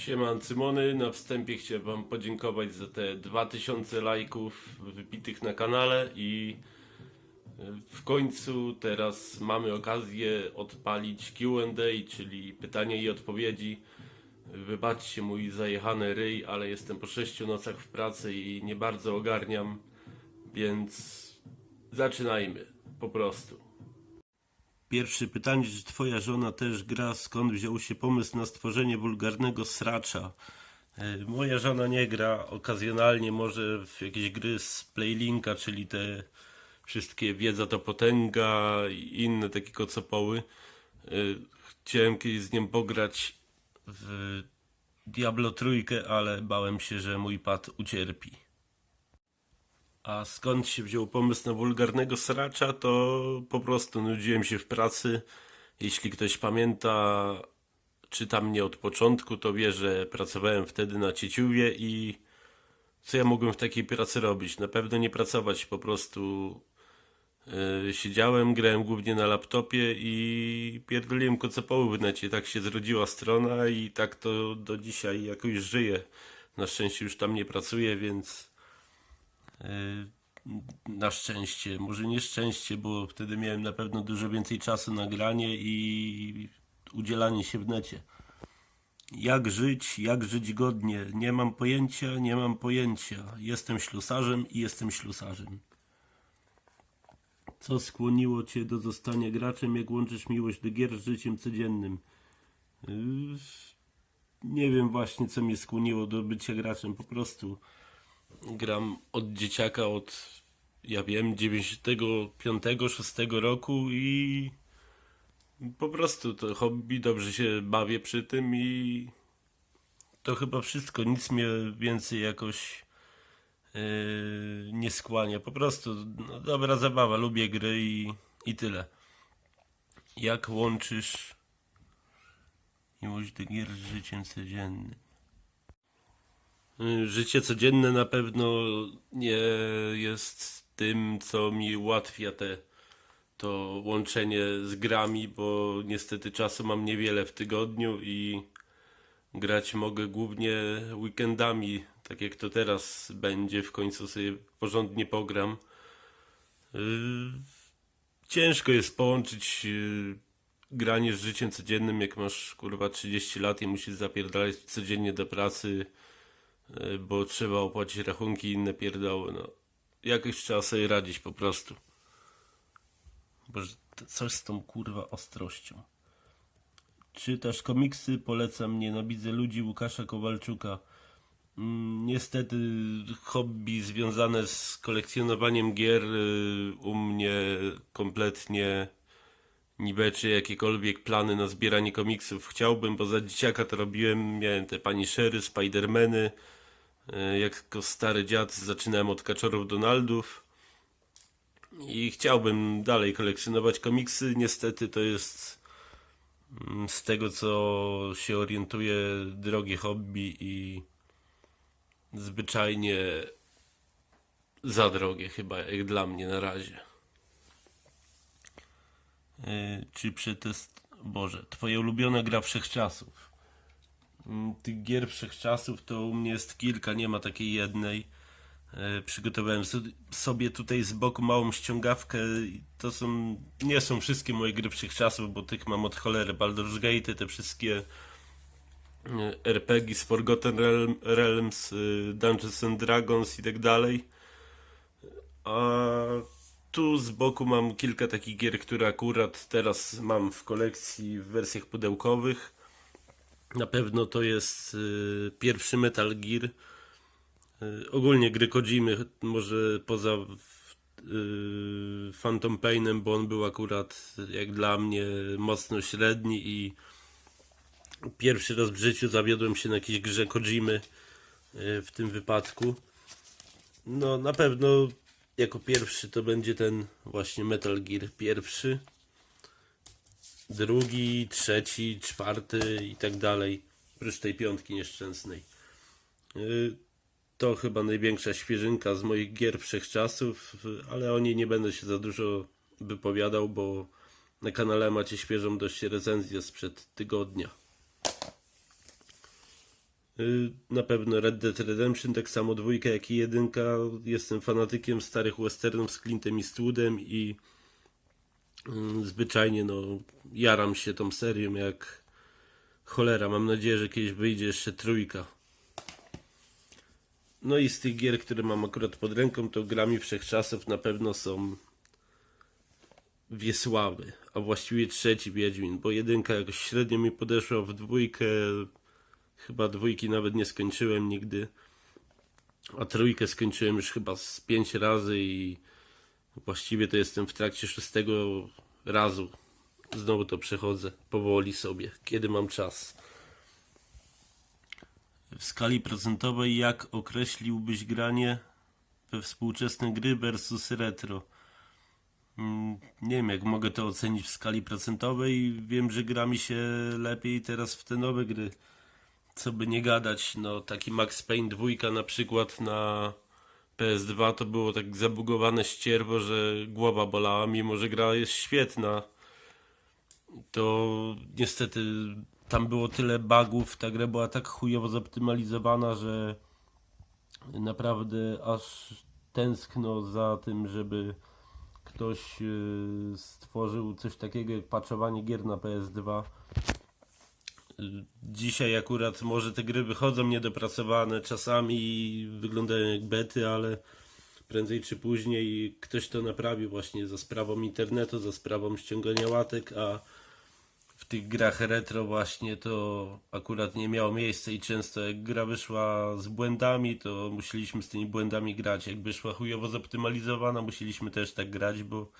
Siema Cymony, na wstępie chciałem wam podziękować za te 2000 lajków wypitych na kanale i e, w końcu teraz mamy okazję odpalić Q&A, czyli pytania i odpowiedzi. Wybaczcie mój zajechany ryj, ale jestem po 6 nocach w pracy i nie bardzo ogarniam, więc zaczynajmy, po prostu. Pierwsze pytanie, czy twoja żona też gra? Skąd wziął się pomysł na stworzenie wulgarnego sracza? E, Moja żona nie gra, okazjonalnie może w jakieś gry z Playlinka, czyli te wszystkie Wiedza to Potęga i inne takie kocopoły. E, Chciałem kiedyś z nią pograć w Diablo trójkę, ale bałem się, że mój pad ucierpi. A skąd się wziął pomysł na wulgarnego sracza, to po prostu nudziłem się w pracy. Jeśli ktoś pamięta, czyta mnie od początku, to wie, że pracowałem wtedy na Cieciuwie i co ja mogłem w takiej pracy robić? Na pewno nie pracować, po prostu yy, siedziałem, grałem głównie na laptopie i pierdoliłem kocopoły w necie. Tak się zrodziła strona i tak to do dzisiaj jakoś żyję. Na szczęście już tam nie pracuję, więc na szczęście, może nie szczęście, bo wtedy miałem na pewno dużo więcej czasu na granie i udzielanie się w necie. Jak żyć, jak żyć godnie? Nie mam pojęcia, nie mam pojęcia. Jestem ślusarzem i jestem ślusarzem. Co skłoniło Cię do zostania graczem, jak łączysz miłość do gier z życiem codziennym? Yy, Nie wiem właśnie, co mnie skłoniło do bycia graczem, po prostu gram od dzieciaka, od ja wiem, 95-6 roku i po prostu to hobby, dobrze się bawię przy tym i to chyba wszystko, nic mnie więcej jakoś yy, nie skłania, po prostu no, dobra zabawa, lubię gry i, i tyle. Jak łączysz miłość do gier z życiem codziennym? Y, Życie codzienne na pewno nie jest tym, co mi ułatwia te, to łączenie z grami, bo niestety czasu mam niewiele w tygodniu i grać mogę głównie weekendami, tak jak to teraz będzie, w końcu sobie porządnie pogram. Yy, Ciężko jest połączyć yy, granie z życiem codziennym, jak masz kurwa 30 lat i musisz zapierdalać codziennie do pracy, bo trzeba opłacić rachunki i inne pierdoły. No. Jakoś trzeba sobie radzić po prostu. Boże, coś z tą kurwa ostrością. Czytasz komiksy? Polecam, nienawidzę ludzi Łukasza Kowalczuka. Mm, Niestety hobby związane z kolekcjonowaniem gier y, u mnie kompletnie niweczy jakiekolwiek plany na zbieranie komiksów. Chciałbym, bo za dzieciaka to robiłem, miałem te Punishery, Spidermany. Y, Jako stary dziad zaczynałem od kaczorów Donaldów. I chciałbym dalej kolekcjonować komiksy. Niestety to jest mm, z tego co się orientuję drogie hobby i zwyczajnie za drogie chyba jak dla mnie na razie. Yy, czy przetest... Boże, twoja ulubiona gra wszechczasów? Mm, Tych gier wszechczasów to u mnie jest kilka, nie ma takiej jednej. E, Przygotowałem so- sobie tutaj z boku małą ściągawkę. To są, nie są wszystkie moje gry wszechczasów, bo tych mam od cholery. Baldur's Gate, te wszystkie e, RPG z Forgotten Realm, Realms, y, Dungeons and Dragons i tak dalej. A tu z boku mam kilka takich gier, które akurat teraz mam w kolekcji w wersjach pudełkowych. Na pewno to jest y, pierwszy Metal Gear. Y, Ogólnie gry Kojimy, może poza y, Phantom Painem, bo on był akurat jak dla mnie mocno średni i pierwszy raz w życiu zawiodłem się na jakiejś grze Kojimy y, w tym wypadku. No na pewno jako pierwszy to będzie ten właśnie Metal Gear pierwszy, drugi, trzeci, czwarty i tak dalej. Oprócz tej piątki nieszczęsnej. Y, To chyba największa świeżynka z moich gier wszechczasów, ale o niej nie będę się za dużo wypowiadał, bo na kanale macie świeżą dość recenzję sprzed tygodnia. Y, Na pewno Red Dead Redemption, tak samo dwójka jak i jedynka. Jestem fanatykiem starych westernów z Clintem Eastwoodem i zwyczajnie no jaram się tą serią jak cholera. Mam nadzieję, że kiedyś wyjdzie jeszcze trójka. No i z tych gier, które mam akurat pod ręką, to grami wszechczasów na pewno są Wiesławy, a właściwie trzeci Wiedźmin, bo jedynka jakoś średnio mi podeszła w dwójkę, chyba dwójki nawet nie skończyłem nigdy, a trójkę skończyłem już chyba z pięć razy i właściwie to jestem w trakcie szóstego razu. Znowu to przechodzę powoli sobie, kiedy mam czas. W skali procentowej jak określiłbyś granie we współczesne gry versus retro? Mm, Nie wiem, jak mogę to ocenić w skali procentowej. Wiem, że gra mi się lepiej teraz w te nowe gry. Co by nie gadać, no taki Max Payne 2 na przykład na PS2 to było tak zabugowane ścierwo, że głowa bolała, mimo że gra jest świetna. To niestety tam było tyle bugów, ta gra była tak chujowo zoptymalizowana, że naprawdę aż tęskno za tym, żeby ktoś yy, stworzył coś takiego jak patchowanie gier na PS2. Dzisiaj akurat może te gry wychodzą niedopracowane, czasami wyglądają jak bety, ale prędzej czy później ktoś to naprawi właśnie za sprawą internetu, za sprawą ściągania łatek, a w tych grach retro właśnie to akurat nie miało miejsca i często jak gra wyszła z błędami, to musieliśmy z tymi błędami grać. Jak wyszła chujowo zoptymalizowana, musieliśmy też tak grać, bo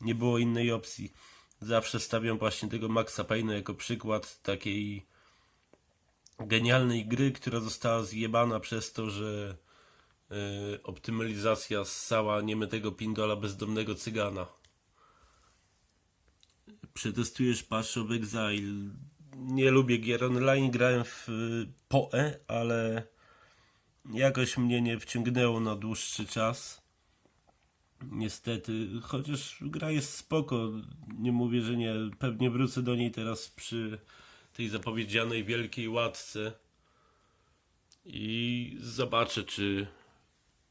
nie było innej opcji. Zawsze stawiam właśnie tego Maxa Payne'a jako przykład takiej genialnej gry, która została zjebana przez to, że e, optymalizacja ssała niemytego pindola bezdomnego cygana. Przetestujesz Path of Exile. Nie lubię gier online, grałem w y, PoE, ale jakoś mnie nie wciągnęło na dłuższy czas. Niestety, chociaż gra jest spoko, nie mówię, że nie. Pewnie wrócę do niej teraz przy tej zapowiedzianej wielkiej łatce i zobaczę, czy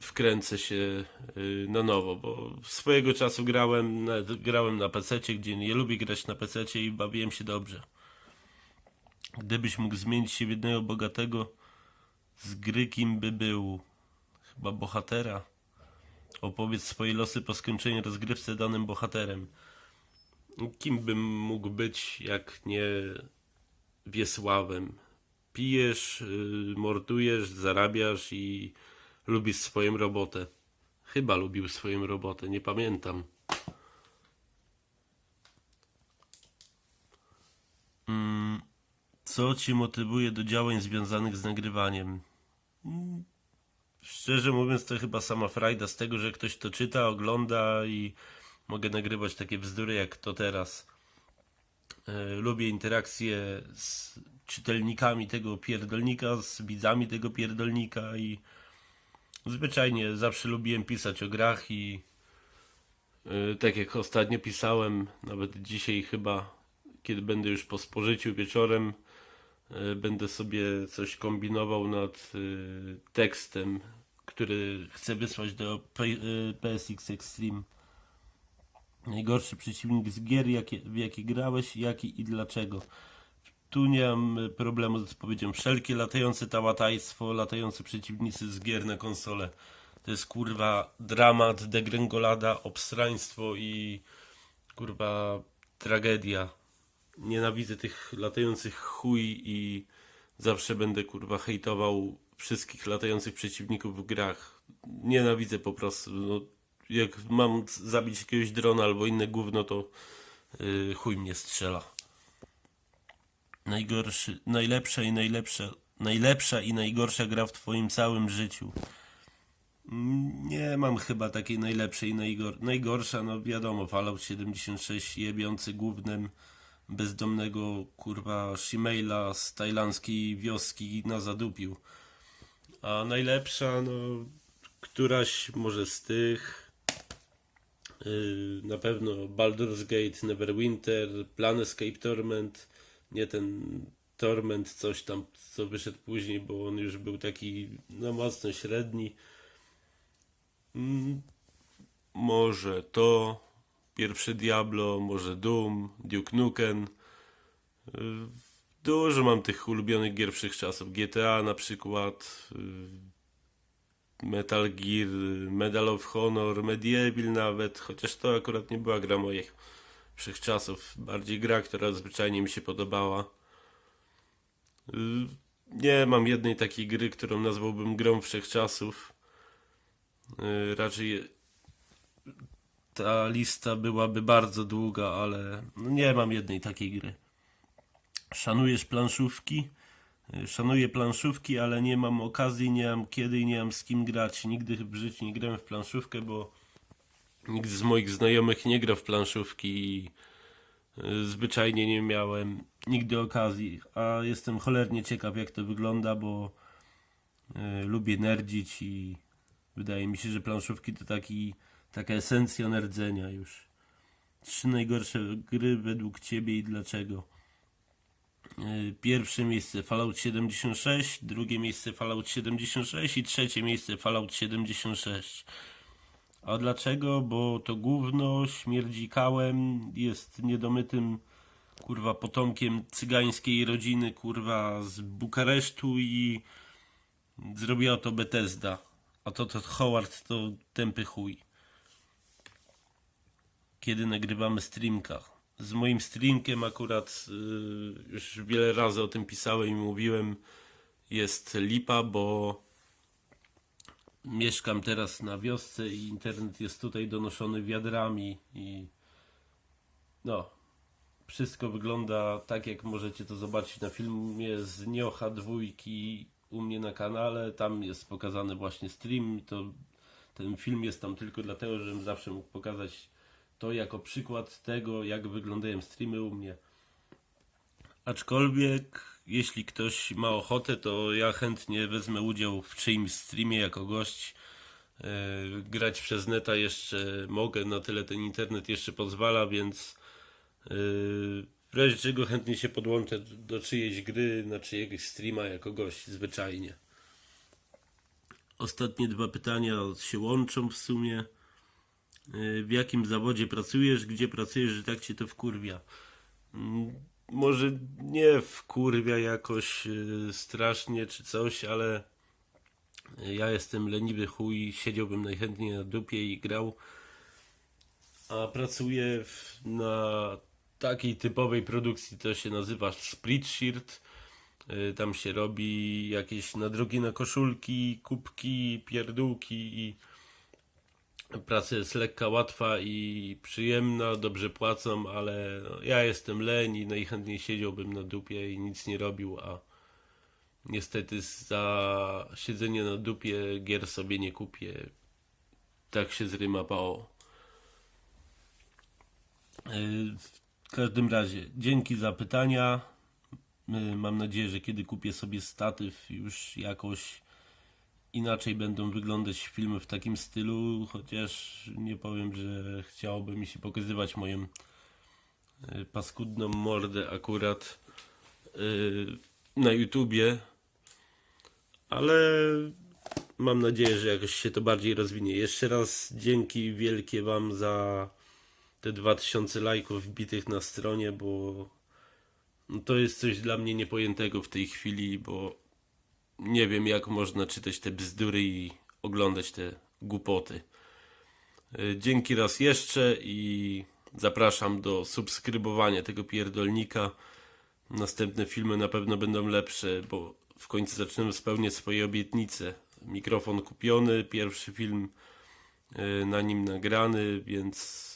wkręcę się y, na nowo, bo swojego czasu grałem grałem na PC, gdzie nie lubię grać na PC i bawiłem się dobrze. Gdybyś mógł zmienić się w jednego bogatego z gry, kim by był? Chyba bohatera. Opowiedz swoje losy po skończeniu rozgrywce danym bohaterem. Kim bym mógł być, jak nie Wiesławem? Pijesz, y, mordujesz, zarabiasz i lubisz swoją robotę. Chyba lubił swoją robotę, nie pamiętam. Mm, Co cię motywuje do działań związanych z nagrywaniem? Szczerze mówiąc, to chyba sama frajda z tego, że ktoś to czyta, ogląda i mogę nagrywać takie bzdury jak to teraz. E, Lubię interakcje z czytelnikami tego pierdolnika, z widzami tego pierdolnika i zwyczajnie zawsze lubiłem pisać o grach i e, tak jak ostatnio pisałem, nawet dzisiaj chyba, kiedy będę już po spożyciu wieczorem, e, będę sobie coś kombinował nad tekstem, który chcę wysłać do PSX Extreme. Najgorszy przeciwnik z gier, jakie, w jakie grałeś, jaki i dlaczego. Tu nie mam problemu z odpowiedzią. Wszelkie latające tałatajstwo, latające przeciwnicy z gier na konsolę. To jest kurwa dramat, degrengolada, obstraństwo i kurwa tragedia. Nienawidzę tych latających chuj i zawsze będę kurwa hejtował wszystkich latających przeciwników w grach. Nienawidzę po prostu. No, jak mam zabić jakiegoś drona albo inne gówno, to yy, chuj mnie strzela. Najgorszy, najlepsza i najlepsza, najlepsza i najgorsza gra w twoim całym życiu. Nie mam chyba takiej najlepszej i najgor najgorsza, no wiadomo, Fallout 76 jebiący głównym bezdomnego kurwa Shimaila z tajlandzkiej wioski na zadupił. A najlepsza, no któraś może z tych yy, na pewno Baldur's Gate, Neverwinter, Planescape Torment, nie ten Torment, coś tam, co wyszedł później, bo on już był taki no mocno średni. Mm, może to, pierwsze Diablo, może Doom, Duke Nukem. Y, Dużo mam tych ulubionych gier wszechczasów. GTA na przykład, y, Metal Gear, Medal of Honor, Medieval nawet, chociaż to akurat nie była gra moich wszechczasów. Bardziej gra, która zwyczajnie mi się podobała. Y, Nie mam jednej takiej gry, którą nazwałbym grą wszechczasów. Y, Raczej ta lista byłaby bardzo długa, ale no nie mam jednej takiej gry. Szanujesz planszówki? Szanuję planszówki, ale nie mam okazji, nie mam kiedy i nie mam z kim grać. Nigdy w życiu nie grałem w planszówkę, bo nikt z moich znajomych nie gra w planszówki i y, zwyczajnie nie miałem nigdy okazji. A jestem cholernie ciekaw, jak to wygląda, bo y, lubię nerdzić i wydaje mi się, że planszówki to taki, taka esencja nerdzenia już. Trzy najgorsze gry według ciebie i dlaczego? Y, Pierwsze miejsce Fallout 76, drugie miejsce Fallout 76 i trzecie miejsce Fallout 76. A dlaczego? Bo to gówno śmierdzi kałem, jest niedomytym kurwa potomkiem cygańskiej rodziny kurwa z Bukaresztu i zrobiła to Bethesda. A to Todd Howard to tępy chuj. Kiedy nagrywamy streamka. Z moim streamkiem akurat y, już wiele razy o tym pisałem i mówiłem. Jest lipa, bo mieszkam teraz na wiosce i internet jest tutaj donoszony wiadrami i no wszystko wygląda tak jak możecie to zobaczyć na filmie z Niocha dwójki u mnie na kanale, tam jest pokazany właśnie stream, to ten film jest tam tylko dlatego, żebym zawsze mógł pokazać to jako przykład tego, jak wyglądają streamy u mnie. Aczkolwiek, jeśli ktoś ma ochotę, to ja chętnie wezmę udział w czyimś streamie jako gość. E, grać przez neta jeszcze mogę, na tyle ten internet jeszcze pozwala, więc e, w razie czego chętnie się podłączę do czyjejś gry, na czyjegoś streama jako gość, zwyczajnie. Ostatnie dwa pytania się łączą w sumie. E, W jakim zawodzie pracujesz, gdzie pracujesz, że tak cię to wkurwia? Mm, Może nie wkurwia jakoś e, strasznie czy coś, ale ja jestem leniwy chuj, siedziałbym najchętniej na dupie i grał. A pracuję w, na takiej typowej produkcji, to się nazywa Spreadshirt. Y, Tam się robi jakieś nadrogi na koszulki, kubki, pierdółki i praca jest lekka, łatwa i przyjemna, dobrze płacą, ale no, ja jestem leń i najchętniej siedziałbym na dupie i nic nie robił, a niestety za siedzenie na dupie gier sobie nie kupię. Tak się zrymapało. Yy, W każdym razie, dzięki za pytania. Yy, Mam nadzieję, że kiedy kupię sobie statyw, już jakoś inaczej będą wyglądać filmy w takim stylu, chociaż nie powiem, że chciałoby mi się pokazywać moją yy, paskudną mordę akurat yy, na YouTubie, ale mam nadzieję, że jakoś się to bardziej rozwinie. Jeszcze raz dzięki wielkie Wam za te 2000 lajków wbitych na stronie, bo to jest coś dla mnie niepojętego w tej chwili, bo nie wiem jak można czytać te bzdury i oglądać te głupoty. Y, Dzięki raz jeszcze i zapraszam do subskrybowania tego pierdolnika. Następne filmy na pewno będą lepsze, bo w końcu zaczynam spełniać swoje obietnice. Mikrofon kupiony, pierwszy film y, na nim nagrany, więc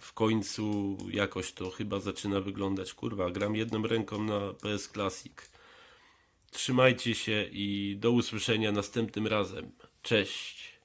w końcu jakoś to chyba zaczyna wyglądać. Kurwa, gram jedną ręką na PS Classic. Trzymajcie się i do usłyszenia następnym razem. Cześć.